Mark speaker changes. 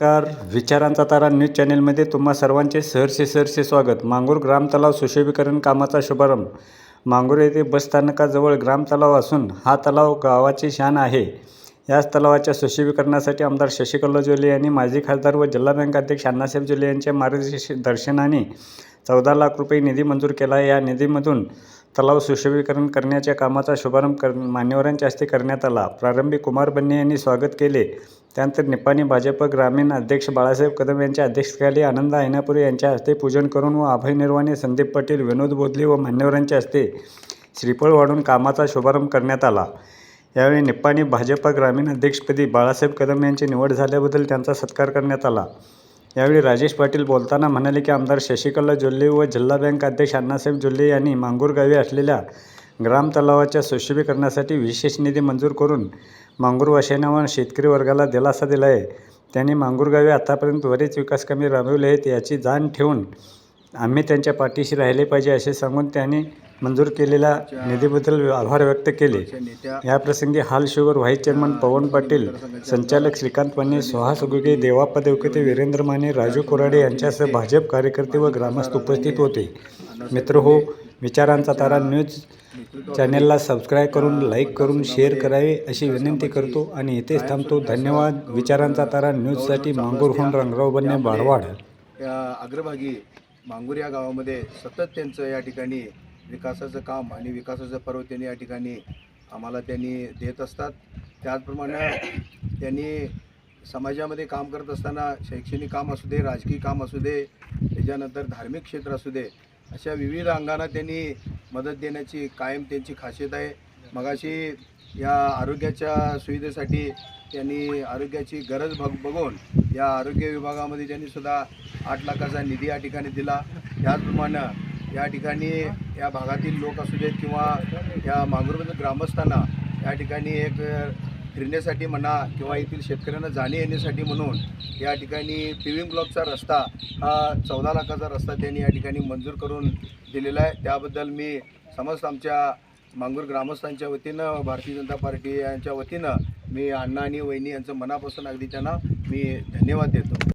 Speaker 1: नमस्कार. विचारांचा तारा न्यूज चॅनेलमध्ये तुम्हा सर्वांचे सहर्षे सहर्षे स्वागत. मांगूर ग्राम तलाव सुशोभीकरण कामाचा शुभारंभ. मांगूर येथे बस स्थानकाजवळ ग्राम तलाव असून हा तलाव गावाची शान आहे. याच तलावाच्या सुशोभीकरणासाठी आमदार शशिकला जोले यांनी माजी खासदार व जिल्हा बँक अध्यक्ष अण्णासाहेब जोले यांच्या मार्गदर्शनाने चौदा लाख रुपये निधी मंजूर केला आहे. या निधीमधून तलाव सुशोभीकरण करण्याच्या कामाचा शुभारंभ कर मान्यवरांच्या हस्ते करण्यात आला. प्रारंभी कुमार बन्ने यांनी स्वागत केले. त्यानंतर निपाणी भाजप ग्रामीण अध्यक्ष बाळासाहेब कदम यांच्या अध्यक्षतेखाली आनंद ऐनापुरे यांच्या हस्ते पूजन करून व अभय निर्वाणे संदीप पाटील विनोद बोधले व मान्यवरांच्या हस्ते श्रीफळ वाढून कामाचा शुभारंभ करण्यात आला. यावेळी निप्पाणी भाजप ग्रामीण अध्यक्षपदी बाळासाहेब कदम यांची निवड झाल्याबद्दल त्यांचा सत्कार करण्यात आला. यावेळी राजेश पाटील बोलताना म्हणाले की आमदार शशिकला जोल्ले व जिल्हा बँक अध्यक्ष अण्णासाहेब जोल्ले यांनी मांगूर गावी असलेल्या ग्राम तलावाच्या सुशोभीकरणासाठी विशेष निधी मंजूर करून मांगूरवाशांना व शेतकरी वर्गाला दिलासा दिला आहे त्यांनी मांगूरगावी आतापर्यंत बरेच कमी राबवले आहेत याची जाण ठेवून आम्ही त्यांच्या पाठीशी राहिले पाहिजे असे सांगून त्यांनी मंजूर केलेल्या निधीबद्दल आभार व्यक्त केले. याप्रसंगी हाल sugar vice chairman Pawan Patil संचालक श्रीकांत पाने सुहास उगुगे देवा देवकते वीरेंद्र माने राजू कोराडे यांच्यासह भाजप कार्यकर्ते व ग्रामस्थ उपस्थित होते. मित्र हो विचारांचा तारा न्यूज चॅनेलला सबस्क्राईब करून लाईक करून शेअर करावे अशी विनंती करतो आणि इथेच थांबतो. धन्यवाद. विचारांचा तारा न्यूजसाठी मांगूरहून रंगराव बनणे बारवाड.
Speaker 2: अग्रभागी मांगूर या गावामध्ये सतत त्यांचं या ठिकाणी विकासाचं काम आणि विकासाचं पर्व त्यांनी या ठिकाणी आम्हाला त्यांनी देत असतात. त्याचप्रमाणे त्यांनी समाजामध्ये काम करत असताना शैक्षणिक काम असू दे राजकीय काम असू दे त्याच्यानंतर धार्मिक क्षेत्र असू दे अशा विविध अंगांना त्यांनी मदत देण्याची कायम त्यांची खासियत आहे. मगाशी या आरोग्याच्या सुविधेसाठी त्यांनी आरोग्याची गरज बघ बघून या आरोग्य विभागामध्ये त्यांनी सुद्धा आठ लाखाचा निधी या ठिकाणी दिला. त्याचप्रमाणे या ठिकाणी या भागातील लोक असू देत किंवा या मांगूरमधील ग्रामस्थांना या ठिकाणी एक फिरण्यासाठी म्हणा किंवा येथील शेतकऱ्यांना जाणे येण्यासाठी म्हणून या ठिकाणी पिविंग ब्लॉकचा रस्ता हा चौदा लाखाचा रस्ता त्यांनी या ठिकाणी मंजूर करून दिलेला आहे. त्याबद्दल मी समस्त आमच्या मांगूर ग्रामस्थांच्या वतीनं भारतीय जनता पार्टी यांच्या वतीनं मी अण्णा आणि वहिनी यांचं मनापासून अगदी त्यांना मी धन्यवाद देतो.